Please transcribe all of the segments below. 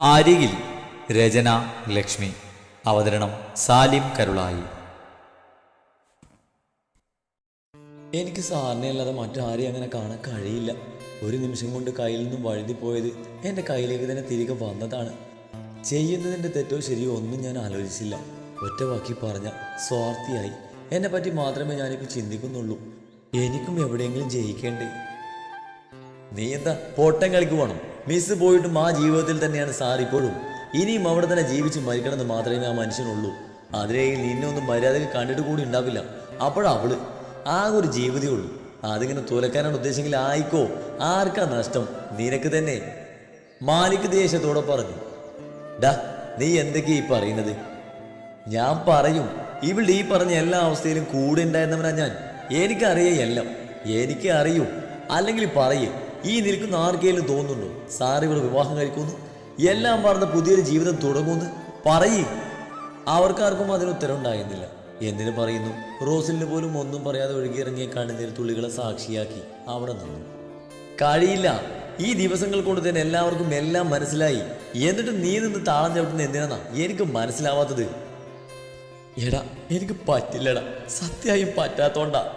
അരികിൽ രചന ലക്ഷ്മി അവതരണം സാലിം കരുളായി. എനിക്ക് സാറിനെ അല്ലാതെ മറ്റാരെയും അങ്ങനെ കാണാൻ കഴിയില്ല. ഒരു നിമിഷം കൊണ്ട് കയ്യിൽ നിന്നും വഴുതിപ്പോയത് എന്റെ കയ്യിലേക്ക് തന്നെ തിരികെ വന്നതാണ്. ചെയ്യുന്നതിന്റെ തെറ്റോ ശരിയോ ഒന്നും ഞാൻ ആലോചിച്ചില്ല. ഒറ്റ വാക്കി പറഞ്ഞ സ്വാർത്ഥിയായി. എന്നെ പറ്റി മാത്രമേ ഞാനിപ്പോൾ ചിന്തിക്കുന്നുള്ളൂ. എനിക്കും എവിടെയെങ്കിലും ജയിക്കേണ്ടേ? നീ എന്താ പോട്ടം കളിക്ക് പോകണം മിസ് പോയിട്ടും ആ ജീവിതത്തിൽ തന്നെയാണ് സാർ ഇപ്പോഴും. ഇനിയും അവിടെ തന്നെ ജീവിച്ച് മരിക്കണമെന്ന് മാത്രമേ ആ മനുഷ്യനുള്ളൂ. അതിനെ നിന്നൊന്നും മര്യാദയ്ക്ക് കണ്ടിട്ട് കൂടി ഉണ്ടാവില്ല. അപ്പോഴവൾ ആകെ ഒരു ജീവിതേ ഉള്ളൂ. അതിങ്ങനെ തുലക്കാനാണ് ഉദ്ദേശമെങ്കിൽ ആയിക്കോ. ആർക്കാ നഷ്ടം? നിനക്ക് തന്നെ. മാലിക് ദേഷ്യത്തോടെ പറഞ്ഞു. ഡാ നീ എന്തൊക്കെയാ ഈ പറയുന്നത്? ഞാൻ പറയും. ഇവിടെ ഈ പറഞ്ഞ എല്ലാ അവസ്ഥയിലും കൂടെ ഉണ്ടായിരുന്നവനാ ഞാൻ. എനിക്കറിയേ എല്ലാം. എനിക്ക് അറിയൂ അല്ലെങ്കിൽ പറയേ. ഈ നിൽക്കുന്ന ആർക്കെങ്കിലും തോന്നുന്നുണ്ടോ? സാർ വിവാഹം കഴിക്കുന്നു. എല്ലാം മറന്ന് പുതിയൊരു ജീവിതം തുടങ്ങുമെന്ന് പറയേ. അവർക്കാർക്കും അതിന് ഉത്തരം ഉണ്ടായിരുന്നില്ല എന്തിനു പറയുന്നു? റോസിലിന് പോലും ഒന്നും പറയാതെ ഒഴുകിയിറങ്ങിയ കണ്ണുനീർ തുള്ളികളെ സാക്ഷിയാക്കി അവിടെ നിന്നു. കഴിയില്ല. ഈ ദിവസങ്ങൾ കൊണ്ട് തന്നെ എല്ലാവർക്കും എല്ലാം മനസ്സിലായി. എന്നിട്ട് നീ നിന്ന് താളം ചവിട്ടുന്ന എന്തിനാ എനിക്ക് മനസ്സിലാവാത്തത്. എടാ എനിക്ക് പറ്റില്ലടാ. സത്യമായും പറ്റാത്തോണ്ടാ.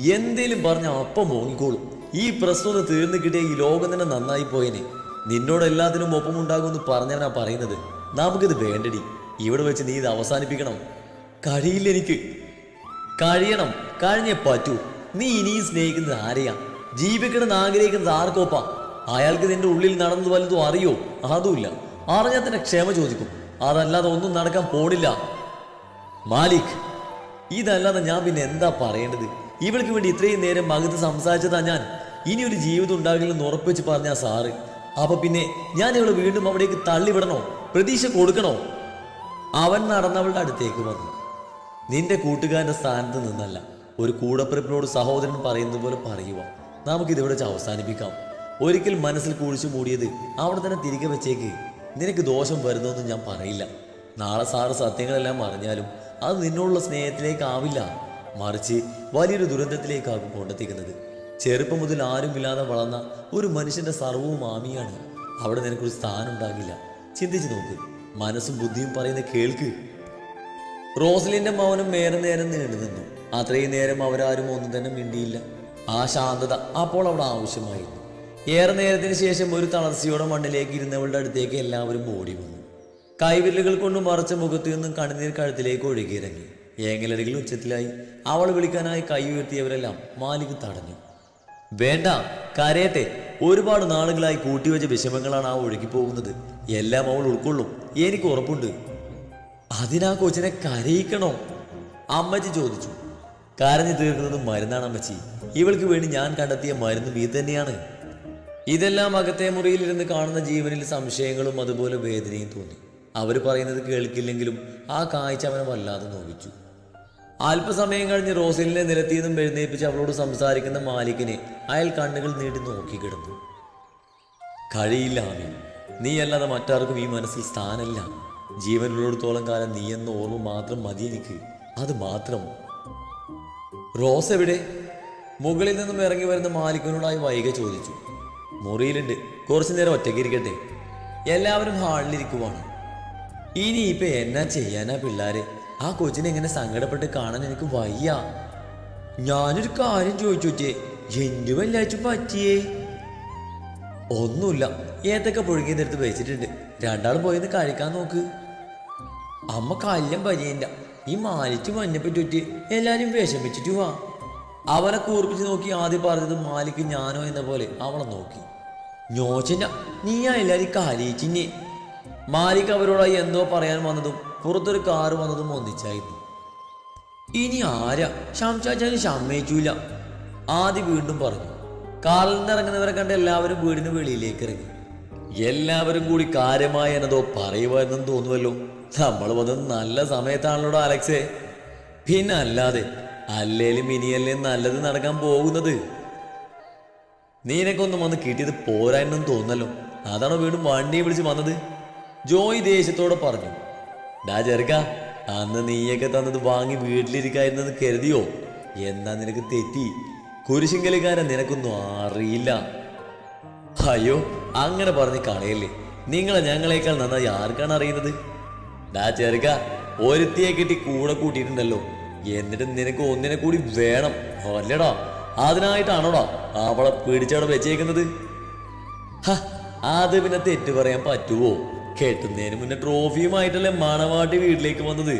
എന്തേലും പറഞ്ഞ അപ്പം മോങ്ങിക്കോളും ഈ ഒന്ന് തീർന്നു കിട്ടിയ ഈ ലോകം തന്നെ നന്നായി പോയനെ. നിന്നോട് എല്ലാത്തിനും ഒപ്പം ഉണ്ടാകുമെന്ന് പറഞ്ഞവനാ പറയുന്നത്. നമുക്കിത് വേണ്ടടി. ഇവിടെ വെച്ച് നീ ഇത് അവസാനിപ്പിക്കണം. കഴിയില്ല എനിക്ക്. കഴിയണം. കഴിഞ്ഞേ പറ്റൂ. നീ ഇനിയും സ്നേഹിക്കുന്നത് ആരെയാ? ജീവിക്കണമെന്ന് ആഗ്രഹിക്കുന്നത് ആർക്കോപ്പാ? അയാൾക്ക് നിന്റെ ഉള്ളിൽ നടന്നത് വല്ലതും അറിയോ? അതുമില്ല. അറിഞ്ഞാൽ തന്നെ ക്ഷമ ചോദിക്കും. അതല്ലാതെ ഒന്നും നടക്കാൻ പോണില്ല. മാലിക് ഇതല്ലാതെ ഞാൻ പിന്നെ എന്താ പറയേണ്ടത്? ഇവൾക്ക് വേണ്ടി ഇത്രയും നേരം മകത്ത് സംസാരിച്ചതാ ഞാൻ. ഇനി ഒരു ജീവിതം ഉണ്ടാകില്ലെന്ന് ഉറപ്പിച്ച് പറഞ്ഞ സാറ്. അപ്പൊ പിന്നെ ഞാൻ ഇവളെ വീണ്ടും അവിടേക്ക് തള്ളിവിടണോ? പ്രതീക്ഷ കൊടുക്കണോ? അവൻ നടന്നവളുടെ അടുത്തേക്ക് വന്നു. നിന്റെ കൂട്ടുകാരന്റെ സ്ഥാനത്ത് നിന്നല്ല ഒരു കൂടപ്പിറപ്പിനോട് സഹോദരൻ പറയുന്നത് പോലെ പറയുക നമുക്കിതിവിടെ വെച്ച് അവസാനിപ്പിക്കാം. ഒരിക്കൽ മനസ്സിൽ കുഴിച്ചു മൂടിയത് അവിടെ തന്നെ തിരികെ വെച്ചേക്ക്. നിനക്ക് ദോഷം വരുന്നൊന്നും ഞാൻ പറയില്ല. നാളെ സാറ് സത്യങ്ങളെല്ലാം അറിഞ്ഞാലും അത് നിന്നോടുള്ള സ്നേഹത്തിലേക്കാവില്ല മറിച്ച് വലിയൊരു ദുരന്തത്തിലേക്കാകും കൊണ്ടെത്തിക്കുന്നത്. ചെറുപ്പം മുതൽ ആരുമില്ലാതെ വളർന്ന ഒരു മനുഷ്യന്റെ സർവവും ആമിയാണ് അവിടെ നിനക്കൊരു സ്ഥാനം ഉണ്ടാകില്ല ചിന്തിച്ചു നോക്ക്. മനസ്സും ബുദ്ധിയും പറയുന്ന കേൾക്ക്. റോസലിന്റെ മൗനം നേരെ നേരം നീണ്ടു നിന്നു. അത്രയും നേരം അവരാരും ഒന്നും തന്നെ മിണ്ടിയില്ല. ആ ശാന്തത അപ്പോൾ അവിടെ ആവശ്യമായിരുന്നു. ഏറെ നേരത്തിന് ശേഷം ഒരു തളർച്ചയോടെ മണ്ണിലേക്ക് ഇരുന്നവളുടെ അടുത്തേക്ക് എല്ലാവരും ഓടി വന്നു. കൈവിരലുകൾ കൊണ്ട് മറച്ച മുഖത്തു നിന്നും കണ്ണുനീർ കഴുത്തിലേക്ക് ഒഴുകിയിറങ്ങി. ഏങ്ങലടികൾ ഉച്ചത്തിലായി അവൾ വിളിക്കാനായി കൈ ഉയർത്തിയവരെല്ലാം മാലിക് തടഞ്ഞു. വേണ്ട കരയട്ടെ. ഒരുപാട് നാളുകളായി കൂട്ടിവെച്ച വിഷമങ്ങളാണ് ആ ഒഴുകി പോകുന്നത് എല്ലാം അവൾ ഉൾക്കൊള്ളും. എനിക്ക് ഉറപ്പുണ്ട്. അതിനാ കൊച്ചിനെ കരയിക്കണോ? അമ്മച്ചി ചോദിച്ചു. കരഞ്ഞു തീർക്കുന്നത് മരുന്നാണ് അമ്മച്ചി. ഇവൾക്ക് വേണ്ടി ഞാൻ കണ്ടെത്തിയ മരുന്നും ഇത് തന്നെയാണ്. ഇതെല്ലാം അകത്തെ മുറിയിലിരുന്ന് കാണുന്ന ജീവനിൽ സംശയങ്ങളും അതുപോലെ വേദനയും തോന്നി. അവർ പറയുന്നത് കേൾക്കില്ലെങ്കിലും ആ കാഴ്ച അവനെ വല്ലാതെ നോവിച്ചു. അല്പസമയം കഴിഞ്ഞ് റോസിലിനെ നിന്നും എഴുന്നേൽപ്പിച്ച് അവളോട് സംസാരിക്കുന്ന മാലിക്കിനെ അയാൾ കണ്ണുകൾ നീട്ടി നോക്കിക്കിടന്നു കഴിയില്ല ആമി. നീ അല്ലാതെ മറ്റാർക്കും ഈ മനസ്സിൽ സ്ഥാനമില്ല ജീവനുള്ളിടത്തോളം കാലം നീ എന്ന ഓർമ്മ മാത്രം മതി എനിക്ക്. അത് മാത്രം. റോസ് എവിടെ? മുകളിൽ നിന്നും ഇറങ്ങി വരുന്ന മാലിക്കിനോടായി വൈക ചോദിച്ചു. മുറിയിലുണ്ട്. കുറച്ചു നേരം ഒറ്റയ്ക്ക് ഇരിക്കട്ടെ. എല്ലാവരും ഹാളിലിരിക്കുവാണ്. ഇനി ഇപ്പൊ എന്നാ ചെയ്യാനാ പിള്ളാരെ? ആ കൊച്ചിനെ എങ്ങനെ സങ്കടപ്പെട്ട് കാണാൻ എനിക്ക് വയ്യ? ഞാനൊരു കാര്യം ചോദിച്ചേ എന്റെ വല്ലാച്ചു പറ്റിയേ? ഒന്നുമില്ല ഏത്തൊക്കെ പുഴുങ്ങിയതെടുത്ത് വെച്ചിട്ടുണ്ട്. രണ്ടാളും പോയിന്ന് കഴിക്കാൻ നോക്ക്. അമ്മ കല്യം പനിയല്ല ഈ മാലിച്ച് മഞ്ഞപ്പറ്റി എല്ലാരും വിഷമിച്ചിട്ട് വാ. അവനെ കൂർപ്പിച്ച് നോക്കി ആദ്യം പറഞ്ഞത് മാലിക്ക് ഞാനോ എന്ന പോലെ അവളെ നോക്കി. ഞോച്ചന നീയാ എല്ലാരും കാലിച്ചിഞ്ഞേ മാലിക് അവരോടായി എന്തോ പറയാൻ വന്നതും പുറത്തൊരു കാറ് വന്നതും ഒന്നിച്ചായിരുന്നു. ഇനി ആരാ? ശംശാച്ചാന് സമ്മതിച്ചൂല ആദ്യ വീണ്ടും പറഞ്ഞു കാറിൽ നിന്ന് ഇറങ്ങുന്നവരെ കണ്ട് എല്ലാവരും വീടിന് വെളിയിലേക്ക് ഇറങ്ങി. എല്ലാവരും കൂടി കാര്യമായ എന്നതോ പറയുക എന്നും തോന്നുമല്ലോ നമ്മൾ വന്നത് നല്ല സമയത്താണല്ലോ അലക്സേ. പിന്നെ അല്ലാതെ അല്ലേലും ഇനിയല്ലേ നല്ലത് നടക്കാൻ പോകുന്നത്? നീനക്കൊന്നും വന്ന് കിട്ടിയത് പോരായെന്നും തോന്നല്ലോ. അതാണോ വീണ്ടും വണ്ടിയെ വിളിച്ച് വന്നത്? ജോയ് ദേഷ്യത്തോടെ പറഞ്ഞു ഡാ ചെറുക്ക അന്ന് നീയൊക്കെ തന്നത് വാങ്ങി വീട്ടിലിരിക്കായിരുന്നെന്ന് കരുതിയോ? എന്നാ നിനക്ക് തെറ്റി? കുരിശിങ്കലുകാരൻ നിനക്കൊന്നും അറിയില്ല. അയ്യോ അങ്ങനെ പറഞ്ഞ് കളയല്ലേ. നിങ്ങളെ ഞങ്ങളെക്കാൾ നന്നായി ആർക്കാണ് അറിയുന്നത്? ഡാ ചെറുക്ക ഒരുത്തിയെ കിട്ടി കൂടെ കൂട്ടിയിട്ടുണ്ടല്ലോ. എന്നിട്ട് നിനക്ക് ഒന്നിനെ കൂടി വേണം. അല്ലടാ അതിനായിട്ടാണോടാ അവളെ പിടിച്ചവിടെ വെച്ചേക്കുന്നത്? അത് പിന്നെ തെറ്റ് പറയാൻ പറ്റുവോ? കെട്ടുന്നതിന് മുന്നേ ട്രോഫിയുമായിട്ടല്ലേ മണവാട്ടി വീട്ടിലേക്ക് വന്നത്?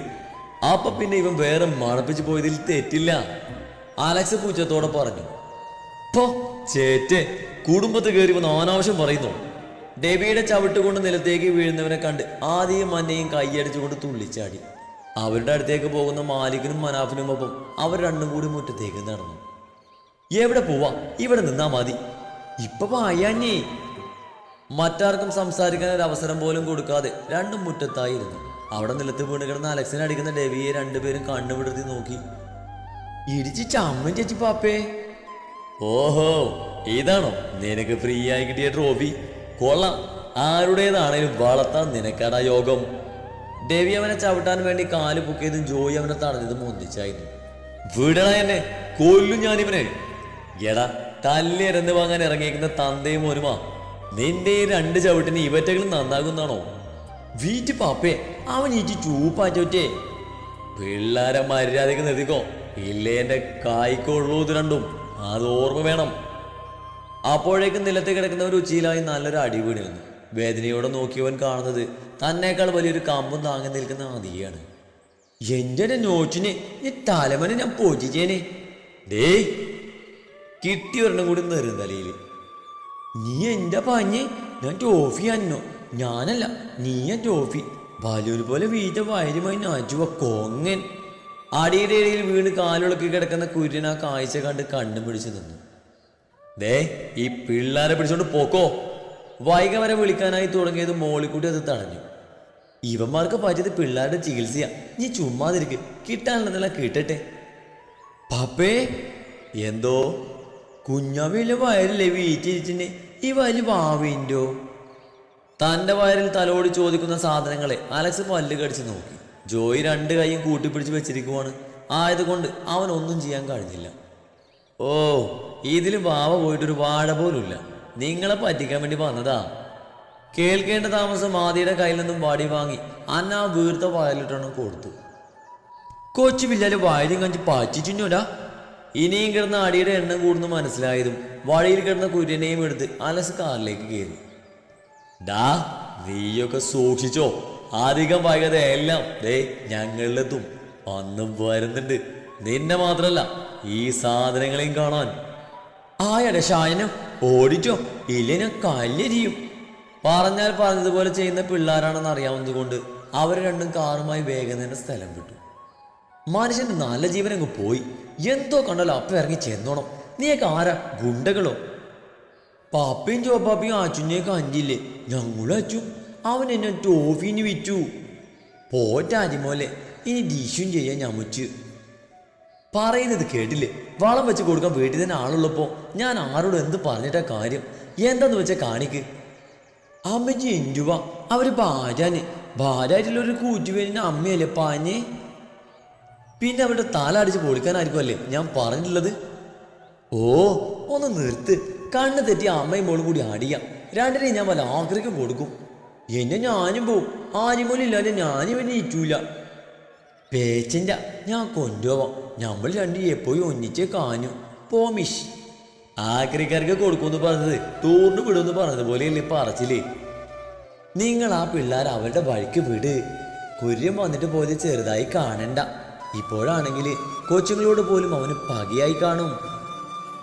അപ്പൊ പിന്നെ ഇവൻ വേറെ മണപ്പിച്ച് പോയതിൽ തെറ്റില്ല. അലക്സ് പൂച്ചത്തോടെ പറഞ്ഞു പോ ചേറ്റെ കുടുംബത്ത് കയറി വന്ന് അനാവശ്യം പറയുന്നു. ഡെബിയുടെ ചവിട്ട് കൊണ്ട് നിലത്തേക്ക് വീഴുന്നവനെ കണ്ട് ആദ്യം മന്നയും കൈയടിച്ചുകൊണ്ട് തുള്ളിച്ചാടി. അവരുടെ അടുത്തേക്ക് പോകുന്ന മാലിക്കിനും മനാഫിനും ഒപ്പം അവർ രണ്ടും കൂടി മുറ്റത്തേക്ക് നടന്നു. എവിടെ പോവാ? ഇവിടെ നിന്നാ മതി. ഇപ്പൊ പായാഞ്ഞേ മറ്റാർക്കും സംസാരിക്കാൻ ഒരു അവസരം പോലും കൊടുക്കാതെ രണ്ടും മുറ്റത്തായിരുന്നു. അവിടെ നിലത്ത് വീണ് കിടന്ന അലക്സിനെ അടിക്കുന്ന ഡെവിയെ രണ്ടുപേരും കണ്ണുപിടുത്തി നോക്കി. ഇടിച്ച് ചമ്മൻ ചേച്ചി പാപ്പേ. ഓഹോ ഇതാണോ? നിനക്ക് ഫ്രീ ആയി കിട്ടിയ ട്രോഫി. കൊള്ളാം. ആരുടേതാണേലും വളർത്താൻ നിനക്കടാ യോഗം. ഡെവി അവനെ ചവിട്ടാൻ വേണ്ടി കാൽ പൊക്കിയതും ജോയി അവനെ തടഞ്ഞതും ഒന്നിച്ചായിരുന്നു. വിടണ എന്നെ. കൊല്ലും ഞാനിവനെ. എടാ തല്ലിരന്ന് വാങ്ങാൻ ഇറങ്ങിയിരിക്കുന്ന തന്തയും ഒരുമാ നിന്റെ രണ്ട് ചവിട്ടിന് ഇവറ്റകളും നന്നാകുന്നാണോ? വീറ്റ് പാപ്പേ അവൻ ഈറ്റി ചൂപ്പാറ്റോറ്റേ പിള്ളേരെ മര്യാദയ്ക്ക് നിർത്തിക്കോ. ഇല്ലേ എന്റെ കായ്ക്കുള്ളൂ ഇത് രണ്ടും. അത് ഓർമ്മ വേണം. അപ്പോഴേക്കും നിലത്ത് കിടക്കുന്ന ഒരു ഉച്ചയിലായി നല്ലൊരു അടി വീണിരുന്നു. വേദനയോടെ നോക്കിയവൻ കാണുന്നത് തന്നേക്കാൾ വലിയൊരു കമ്പും താങ്ങി നിൽക്കുന്ന ആദിയാണ്. എന്റെ നോച്ചിനെ ഈ തലമനെ ഞാൻ പൊജിച്ചേനെ ഡേയ് കിട്ടി ഒരെണ്ണം കൂടി നെറും നീ എന്റെ പാഞ്ഞ് ഞാൻ ടോഫി അന്നോ ഞാനല്ല നീ നീയ ടോഫി ബാലൂര് പോലെ വീറ്റ വയരുമായി നാജുവ കൊങ്ങൻ. അടിയുടെ ഇടയിൽ വീണ് കാലുളക്കി കിടക്കുന്ന കുര്യൻ ആ കാഴ്ച കണ്ട് കണ്ണും പിടിച്ചു നിന്നു. ദേ ഈ പിള്ളേരെ പിടിച്ചോണ്ട് പോക്കോ. വൈക വരെ വിളിക്കാനായി തുടങ്ങിയത് മോളിക്കൂട്ടി അത് തടഞ്ഞു. ഇവന്മാർക്ക് പറ്റിയത് പിള്ളേരുടെ ചികിത്സയാ. നീ ചുമ്മാതിരിക്ക്. കിട്ടാനുള്ളതെല്ലാം കിട്ടട്ടെ. പാപ്പേ എന്തോ? കുഞ്ഞാവിലെ വയറിലെ വീറ്റിരിച്ചിന് ഈ വലിയ വാവിന്റോ? തന്റെ വയറിൽ തലോട് ചോദിക്കുന്ന സാധനങ്ങളെ അലക്സ് പല്ല് കടിച്ച് നോക്കി. ജോയി രണ്ട് കൈയും കൂട്ടിപ്പിടിച്ച് വെച്ചിരിക്കുവാണ്. ആയതുകൊണ്ട് അവൻ ഒന്നും ചെയ്യാൻ കഴിഞ്ഞില്ല. ഓ ഇതിൽ വാവ പോയിട്ടൊരു വാഴ പോലുമില്ല. നിങ്ങളെ പറ്റിക്കാൻ വേണ്ടി വന്നതാ. കേൾക്കേണ്ട താമസം ആദിയുടെ കയ്യിൽ നിന്നും വാടി വാങ്ങി അന്ന ആ വീർത്ത വയലിട്ടണം കൊടുത്തു. കൊച്ചു പിള്ളേര് വയലും കഞ്ചി പാച്ചിച്ചിന്നോടാ ഇനിയും കിടന്ന അടിയുടെ എണ്ണം കൂടുന്നു മനസ്സിലായതും വഴിയിൽ കിടന്ന കുര്യനെയും എടുത്ത് അലസ് കാറിലേക്ക് കയറി. ഡാ നീയൊക്കെ സൂക്ഷിച്ചോ. അധികം വൈകാതെ എല്ലാം ദേ ഞങ്ങളിലെത്തും. അന്നും വരുന്നുണ്ട്. നിന്നെ മാത്രല്ല ഈ സാധനങ്ങളെയും കാണാൻ. ആയടെ ഷായനം ഓടിച്ചോ. ഇല്ലിനെ കല്ലെരിയും പറഞ്ഞാൽ പറഞ്ഞതുപോലെ ചെയ്യുന്ന പിള്ളേരാണെന്ന് അറിയാവുന്നത് കൊണ്ട് അവർ രണ്ടും കാറുമായി വേഗം തന്നെ സ്ഥലം വിട്ടു. മനുഷ്യന്റെ നല്ല ജീവൻ അങ്ങ് പോയി. എന്തോ കണ്ടാലും അപ്പം ഇറങ്ങി ചെന്നോണം. നീയൊക്കെ ആരാ? ഗുണ്ടകളോ? പാപ്പയും ചോപ്പാപ്പയും അച്ഛനെയൊക്കെ അഞ്ചില്ലേ ഞങ്ങളും അച്ചു. അവൻ എന്നെ ടോഫിന് വിറ്റു. പോറ്റാരിമോലെ ഇനി ഡിഷും ചെയ്യാൻ ഞമുച്ച് പറയുന്നത് കേട്ടില്ലേ? വളം വെച്ച് കൊടുക്കാൻ വീട്ടിൽ തന്നെ ആളുള്ളപ്പോൾ ഞാൻ ആരോട് എന്ത് പറഞ്ഞിട്ടാ കാര്യം? എന്താന്ന് വെച്ചാൽ കാണിക്ക്. അമ്മച്ചി എന്റെ അവർ ഭാര്യാന്. ഭാര്യയായിട്ടുള്ള ഒരു കൂറ്റുപേരിന് അമ്മയല്ലേ പാഞ്ഞേ? പിന്നെ അവന്റെ തല അടിച്ച് പൊളിക്കാനായിരിക്കും അല്ലേ? ഞാൻ പറഞ്ഞിട്ടുള്ളത്. ഓ ഒന്ന് നിർത്ത്. കണ്ണ് തെറ്റി അമ്മയും മോളും കൂടി അടിയാം. രണ്ടിനെയും ഞാൻ വല്ല ആഗ്രഹം കൊടുക്കും. എന്നെ ഞാനും പോവും. ആനിമോലില്ലാതെ ഞാനും എന്നെ ഇറ്റൂല. പേച്ചന്റെ ഞാൻ കൊണ്ടുപോവാം. നമ്മൾ രണ്ടും എപ്പോഴും ഒന്നിച്ചേ കാഞ്ഞു. പോമിഷ് ആഗ്രഹക്കാർക്ക് കൊടുക്കുമെന്ന് പറഞ്ഞത് തോർന്നു വിടുമെന്ന് പറഞ്ഞതുപോലെയല്ലേ പറച്ചില്ലേ നിങ്ങൾ ആ പിള്ളേർ അവരുടെ വഴിക്ക് വിട്. കുര്യം വന്നിട്ട് പോലെ ചെറുതായി കാണണ്ട. ഇപ്പോഴാണെങ്കിൽ കൊച്ചുങ്ങളോട് പോലും അവന് പകയായി കാണും.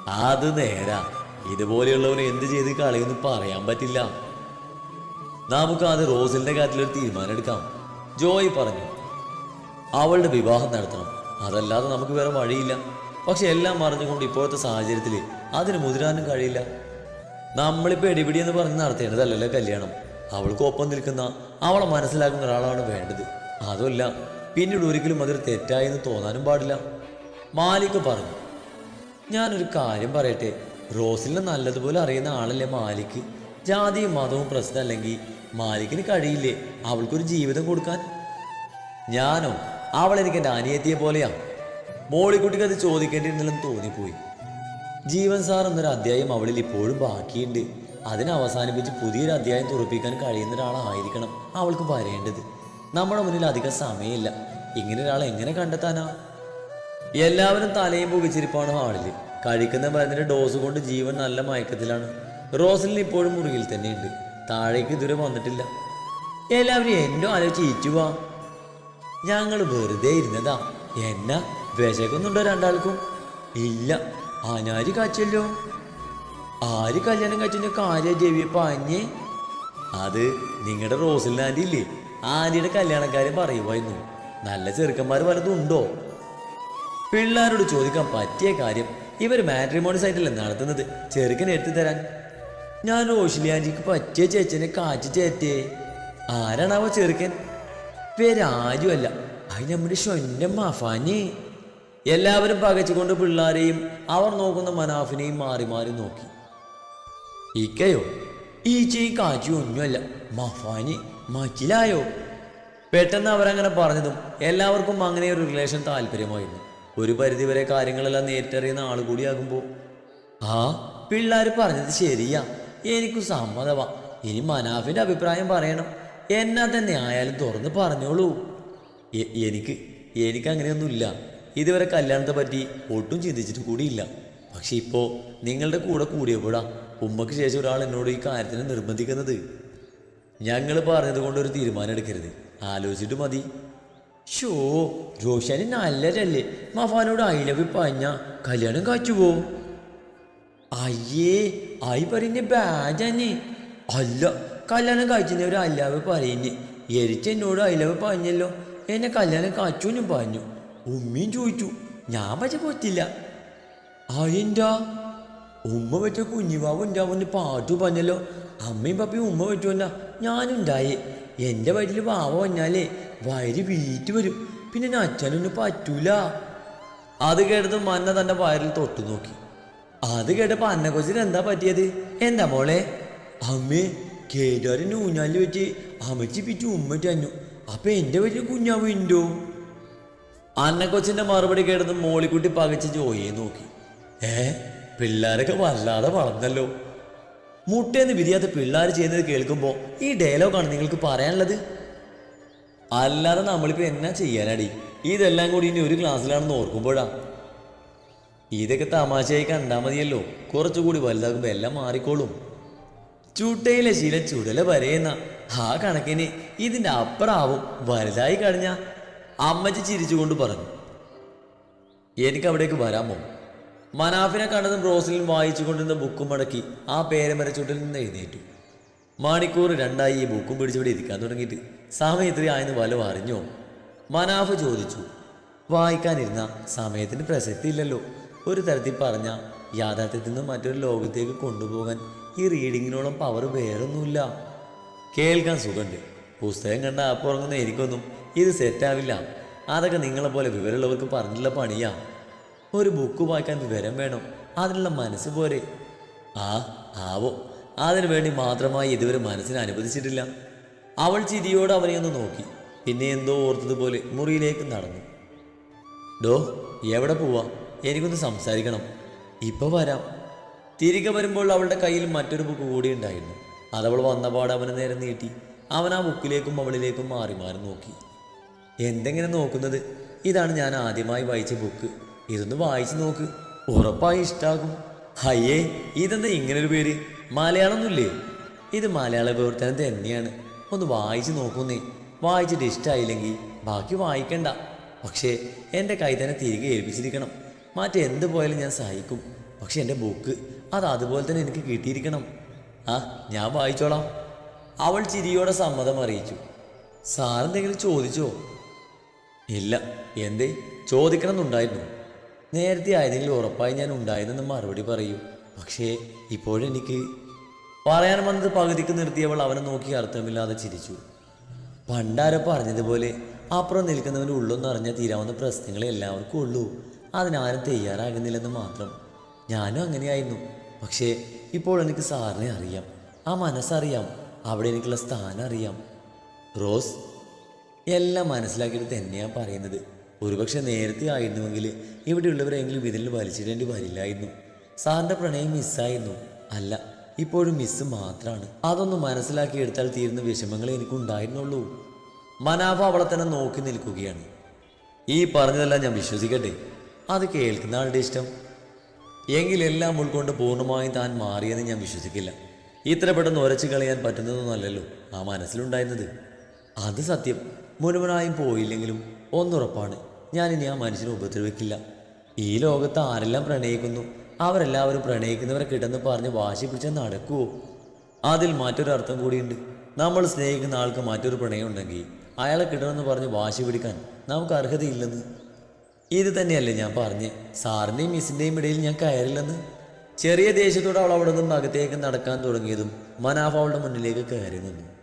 അത് നേരാ. ഇതുപോലെയുള്ളവന് എന്ത് ചെയ്ത് കളയെന്ന് പറയാൻ പറ്റില്ല. നമുക്ക് അത് റോസിലിന്റെ കാര്യത്തിലൊരു തീരുമാനം എടുക്കാം. ജോയ് പറഞ്ഞു അവളുടെ വിവാഹം നടത്തണം. അതല്ലാതെ നമുക്ക് വേറെ വഴിയില്ല. പക്ഷെ എല്ലാം മറിഞ്ഞുകൊണ്ട് ഇപ്പോഴത്തെ സാഹചര്യത്തിൽ അതിന് മുതിരാനും കഴിയില്ല. നമ്മളിപ്പോൾ എടിപിടി എന്ന് പറഞ്ഞ് നടത്തേണ്ടതല്ലല്ലോ കല്യാണം. അവൾക്ക് ഒപ്പം നിൽക്കുന്ന അവളെ മനസ്സിലാക്കുന്ന ഒരാളാണ് വേണ്ടത്. അതുമല്ല പിന്നീട് ഒരിക്കലും അതൊരു തെറ്റായെന്ന് തോന്നാനും പാടില്ല. മാലിക് പറഞ്ഞു ഞാനൊരു കാര്യം പറയട്ടെ. റോസിനെ നല്ലതുപോലെ അറിയുന്ന ആളല്ലേ മാലിക്? ജാതിയും മതവും പ്രശ്നം അല്ലെങ്കിൽ മാലിക്കിന് കഴിയില്ലേ? അവൾക്കൊരു ജീവിതം കൊടുക്കാൻ. ഞാനോ? അവൾ എനിക്ക് എന്റെ അനിയത്തിയെ പോലെയാ. മോളിക്കുട്ടിക്ക് അത് ചോദിക്കേണ്ടിയിരുന്നില്ലെന്ന് തോന്നിപ്പോയി. ജീവൻ സാർ എന്നൊരു അധ്യായം അവളിൽ ഇപ്പോഴും ബാക്കിയുണ്ട്. അതിനെ അവസാനിപ്പിച്ച് പുതിയൊരു അധ്യായം തുറപ്പിക്കാൻ കഴിയുന്ന ഒരാളായിരിക്കണം അവൾക്ക് വരേണ്ടത്. നമ്മുടെ മുന്നിൽ അധികം സമയമില്ല. ഇങ്ങനെ ഒരാളെ എങ്ങനെ കണ്ടെത്താനാ? എല്ലാവരും തലയും പുകച്ചിരിപ്പാണ് ഹാളിൽ കഴിക്കുന്ന മരുന്നിന്റെ ഡോസ് കൊണ്ട് ജീവൻ നല്ല മയക്കത്തിലാണ്. റോസലിന് ഇപ്പോഴും മുറിയിൽ തന്നെയുണ്ട് താഴേക്ക് ഇതുവരെ വന്നിട്ടില്ല. എല്ലാവരും എന്നോ ആലോചിച്ച് ഇറ്റുവാ ഞങ്ങൾ വെറുതെ ഇരുന്നതാ. എന്നാ വിശക്കുന്നുണ്ടോ രണ്ടാൾക്കും? ഇല്ല. അനാരി കാച്ചല്ലോ? ആര് കല്യാണം കഴിച്ചതിന്റെ കാര്യം ജവിയപ്പോ അഞ്ഞേ അത് നിങ്ങളുടെ റോസിൽ ആന്റി ഇല്ലേ ആന്റിയുടെ കല്യാണക്കാരെ പറയുമായിരുന്നു നല്ല ചെറുക്കന്മാർ വലതും ഉണ്ടോ? പിള്ളേരോട് ചോദിക്കാൻ പറ്റിയ കാര്യം ഇവർ മാട്രിമോണി സൈറ്റിൽ നടത്തുന്നത്? ചെറുക്കനെ എടുത്തു തരാൻ. ഞാൻ റോഷിലി പറ്റിയ ചേച്ചനെ കാച്ചി ചേറ്റേ ആരാണാവോ ചെറുക്കൻ? പേരാരുമല്ല അത് നമ്മുടെ ഷൊന്റെ മഫാനി എല്ലാവരും പകച്ചുകൊണ്ട് പിള്ളാരെയും അവർ നോക്കുന്ന മനാഫിനെയും മാറി മാറി നോക്കി. ഇക്കയോ? ഈച്ചയും കാച്ചിയും ഒന്നുമല്ല. മഫാനി. മച്ചിലായോ പെട്ടെന്ന് അവരങ്ങനെ പറഞ്ഞതും എല്ലാവർക്കും അങ്ങനെ ഒരു റിലേഷൻ താല്പര്യമായിരുന്നു. ഒരു പരിധിവരെ കാര്യങ്ങളെല്ലാം നേരിട്ടറിയുന്ന ആൾ കൂടിയാകുമ്പോൾ ആ പിള്ളേർ പറഞ്ഞത് ശരിയാ. എനിക്കും സമ്മതമാ ഇനി മനാഫിന്റെ അഭിപ്രായം പറയണം. എന്നാ തന്നെ ആയാലും തുറന്ന് പറഞ്ഞോളൂ. എനിക്ക് എനിക്ക് അങ്ങനെയൊന്നുമില്ല ഇതുവരെ കല്യാണത്തെ പറ്റി ഒട്ടും ചിന്തിച്ചിട്ട് കൂടിയില്ല. പക്ഷെ ഇപ്പോൾ നിങ്ങളുടെ കൂടെ കൂടിയപ്പോഴാ ഉമ്മക്ക് ശേഷം ഒരാൾ എന്നോട് ഈ കാര്യത്തിന് നിർബന്ധിക്കുന്നത്. ഞങ്ങൾ പറഞ്ഞത് കൊണ്ട് ഒരു തീരുമാനം എടുക്കരുത്. ആലോചിച്ചിട്ട് മതി. ഷോ റോഷാനി നല്ലതല്ലേ? മഫാനോട് ഐ ലവ് പറഞ്ഞ കല്യാണം കാച്ചു പോവും അയ്യേ ആയി പറയുന്ന ബാജാനെ. അല്ല കല്യാണം കഴിച്ചവർ അല്ലാവ് പറയുന്നേ. എരിച്ച എന്നോട് അയലവ് പറഞ്ഞല്ലോ. എന്നെ കല്യാണം കാച്ചുനും പറഞ്ഞു. ഉമ്മയും ചോദിച്ചു. ഞാൻ പക്ഷെ പറ്റില്ല അയെന്താ ഉമ്മ വെച്ച കുഞ്ഞിവാവ് ഉണ്ടാവുന്ന പാട്ടു പറഞ്ഞല്ലോ. അമ്മയും പപ്പയും ഉമ്മ വെച്ചോണ്ട ഞാനുണ്ടായി. എന്റെ വയറ്റിൽ വാവ വന്നാലേ വയറ് വീറ്റ് വരും. പിന്നെ അച്ഛനൊന്നും പറ്റൂല. അത് കേട്ടത് മന്ന തന്റെ വയറിൽ തൊട്ടു നോക്കി. അത് കേട്ടപ്പോൾ അന്നക്കൊച്ചിന് എന്താ പറ്റിയത്? എന്താ മോളെ? അമ്മേ കേടാറിന് ഊഞ്ഞാലിൽ വെച്ച് അമ്മച്ചി പിച്ച് ഉമ്മറ്റ് അപ്പൊ എന്റെ വീട്ടിൽ കുഞ്ഞാവ് ഉണ്ടോ? അന്നക്കൊച്ചിന്റെ മറുപടി കേട്ടത് മോളിക്കുട്ടി പകച്ച് ജോയിയെ നോക്കി. ഏ? പിള്ളേരൊക്കെ വല്ലാതെ വളർന്നല്ലോ. മുട്ടേന്ന് വിരിയാത്ത പിള്ളേർ ചെയ്യുന്നത് കേൾക്കുമ്പോൾ ഈ ഡയലോഗാണ് നിങ്ങൾക്ക് പറയാനുള്ളത്? അല്ലാതെ നമ്മളിപ്പോൾ എന്നാ ചെയ്യാനടി? ഇതെല്ലാം കൂടി ഇനി ഒരു ക്ലാസ്സിലാണെന്ന് ഓർക്കുമ്പോഴാ. ഇതൊക്കെ തമാശയായി കണ്ടാൽ മതിയല്ലോ. കുറച്ചുകൂടി വലുതാകുമ്പോൾ എല്ലാം മാറിക്കോളും. ചുട്ടയിലെ ശീല ചുടല വരയുന്ന ആ കണക്കിന് ഇതിന്റെ അപ്പുറാവും വലുതായി കഴിഞ്ഞ. അമ്മച്ചി ചിരിച്ചുകൊണ്ട് പറഞ്ഞു. എനിക്ക് അവിടേക്ക് വരാമോ? മനാഫിനെ കണ്ടതും റോസലിൻ വായിച്ചു കൊണ്ടിരുന്ന ബുക്കും മടക്കി ആ പേരമരച്ചുട്ടിൽ നിന്ന് എഴുന്നേറ്റു. മണിക്കൂർ രണ്ടായി ഈ ബുക്കും പിടിച്ചിവിടെ ഇരിക്കാൻ തുടങ്ങിയിട്ട്. സമയം ഇത്രയായെന്ന് വല്ലതും അറിഞ്ഞോ? മനാഫ് ചോദിച്ചു. വായിക്കാനിരുന്ന സമയത്തിന് പ്രസക്തി ഇല്ലല്ലോ. ഒരു തരത്തിൽ പറഞ്ഞ യാഥാർത്ഥ്യത്തിൽ നിന്ന് മറ്റൊരു ലോകത്തേക്ക് കൊണ്ടുപോകാൻ ഈ റീഡിങ്ങിനോളം പവർ വേറൊന്നുമില്ല. കേൾക്കാൻ സുഖമുണ്ട്. പുസ്തകം കണ്ട അപ്പുറങ്ങുന്ന എനിക്കൊന്നും ഇത് സെറ്റാവില്ല അതൊക്കെ നിങ്ങളെപ്പോലെ വിവരമുള്ളവർക്ക് പറഞ്ഞിട്ടുള്ള പണിയാ. ഒരു ബുക്ക് വായിക്കാൻ വിവരം വേണം. അതിനുള്ള മനസ്സ് പോരെ. ആ ആവോ. അതിനു വേണ്ടി മാത്രമായി ഇതുവരെ മനസ്സിനെ അനുവദിച്ചിട്ടില്ല. അവൾ ചിരിയോട് അവനെ ഒന്ന് നോക്കി. പിന്നെ എന്തോ ഓർത്തതുപോലെ മുറിയിലേക്ക് നടന്നു. ഡോ എവിടെ പോവാ? എനിക്കൊന്ന് സംസാരിക്കണം. ഇപ്പൊ വരാം. തിരികെ വരുമ്പോൾ അവളുടെ കയ്യിൽ മറ്റൊരു ബുക്ക് കൂടി ഉണ്ടായിരുന്നു. അതവൾ വന്നപാട് അവനെ നേരെ നീട്ടി. അവൻ ആ ബുക്കിലേക്കും അവളിലേക്കും മാറി മാറി നോക്കി. എന്തെങ്ങനെ നോക്കുന്നത്? ഇതാണ് ഞാൻ ആദ്യമായി വായിച്ച ബുക്ക്. ഇതൊന്ന് വായിച്ചു നോക്ക്. ഉറപ്പായി ഇഷ്ടാകും. ഹയ്യേ ഇതെന്താ ഇങ്ങനൊരു പേര്? മലയാളമൊന്നുമില്ലേ? ഇത് മലയാള പ്രവർത്തനം തന്നെയാണ്. ഒന്ന് വായിച്ചു നോക്കുന്നേ. വായിച്ചിട്ട് ഇഷ്ടമായില്ലെങ്കിൽ ബാക്കി വായിക്കണ്ട. പക്ഷേ എന്റെ കൈ തന്നെ തിരികെ ഏൽപ്പിച്ചിരിക്കണം. മറ്റെന്ത് പോയാലും ഞാൻ സഹിക്കും. പക്ഷെ എന്റെ ബുക്ക് അത് അതുപോലെ തന്നെ എനിക്ക് കിട്ടിയിരിക്കണം. ആ ഞാൻ വായിച്ചോളാം. അവൾ ചിരിയോടെ സമ്മതം അറിയിച്ചു. സാറെന്തെങ്കിലും ചോദിച്ചോ? ഇല്ല. എന്തേ? ചോദിക്കണമെന്നുണ്ടായിരുന്നു. നേരത്തെ ആയതെങ്കിലും ഉറപ്പായി ഞാൻ ഉണ്ടായതെന്ന് മറുപടി പറയൂ. പക്ഷേ ഇപ്പോഴെനിക്ക് പറയാൻ വന്നത് പകുതിക്ക് നിർത്തിയവൾ അവനെ നോക്കി അർത്ഥമില്ലാതെ ചിരിച്ചു. പണ്ടാരോ പറഞ്ഞതുപോലെ അപ്പുറം നിൽക്കുന്നവന്റെ ഉള്ളൊന്ന് അറിഞ്ഞാൽ തീരാവുന്ന പ്രശ്നങ്ങളെ എല്ലാവർക്കും ഉള്ളൂ. അതിനാരും തയ്യാറാകുന്നില്ലെന്ന് മാത്രം. ഞാനും അങ്ങനെയായിരുന്നു. പക്ഷേ ഇപ്പോൾ എനിക്ക് സാറിനെ അറിയാം. ആ മനസ്സറിയാം. അവിടെ എനിക്കുള്ള സ്ഥാനം അറിയാം. റോസ് എല്ലാം മനസ്സിലാക്കിയിട്ട് തന്നെയാണ് പറയുന്നത്. ഒരുപക്ഷെ നേരത്തെ ആയിരുന്നുവെങ്കിൽ ഇവിടെയുള്ളവരെങ്കിലും ഇതിൽ വലിച്ചിടേണ്ടി വരില്ലായിരുന്നു. സാറിന്റെ പ്രണയം മിസ്സായിരുന്നു. അല്ല ഇപ്പോഴും മിസ് മാത്രമാണ് അതൊന്ന് മനസ്സിലാക്കിയെടുത്താൽ തീരുന്ന വിഷമങ്ങളെ എനിക്കുണ്ടായിരുന്നുള്ളൂ. മനാഫ അവളെ തന്നെ നോക്കി നിൽക്കുകയാണ്. ഈ പറഞ്ഞതെല്ലാം ഞാൻ വിശ്വസിക്കട്ടെ. അത് കേൾക്കുന്ന ആളുടെ ഇഷ്ടം. എങ്കിലെല്ലാം ഉൾക്കൊണ്ട് പൂർണമായും താൻ മാറിയെന്ന് ഞാൻ വിശ്വസിക്കില്ല. ഇത്ര പെട്ടെന്ന് ഉരച്ചു കളയാൻ പറ്റുന്നതൊന്നുമല്ലല്ലോ ആ മനസ്സിലുണ്ടായിരുന്നത്. അത് സത്യം. മുഴുവനായും പോയില്ലെങ്കിലും ഒന്നുറപ്പാണ്. ഞാൻ ഇനി ആ മനുഷ്യനെ ഉപദ്രവിക്കില്ല. ഈ ലോകത്ത് ആരെല്ലാം പ്രണയിക്കുന്നു? അവരെല്ലാവരും പ്രണയിക്കുന്നവരെ കിട്ടുന്ന പറഞ്ഞ് വാശി പിടിച്ച് നടക്കുവോ? അതിൽ മറ്റൊരു അർത്ഥം കൂടിയുണ്ട്. നമ്മൾ സ്നേഹിക്കുന്ന ആൾക്ക് മറ്റൊരു പ്രണയം ഉണ്ടെങ്കിൽ അയാളെ കിട്ടണമെന്ന് പറഞ്ഞ് വാശി പിടിക്കാൻ നമുക്ക് അർഹതയില്ലെന്ന്. ഇത് തന്നെയല്ലേ ഞാൻ പറഞ്ഞ്. സാറിന്റെയും മിസ്സിന്റെയും ഇടയിൽ ഞാൻ കയറില്ലെന്ന്. ചെറിയ ദേഷ്യത്തോടെ അവൾ അവിടെ നിന്നും അകത്തേക്ക് നടക്കാൻ തുടങ്ങിയതും മനാഫ അവളുടെ മുന്നിലേക്ക് കയറി നിന്നു.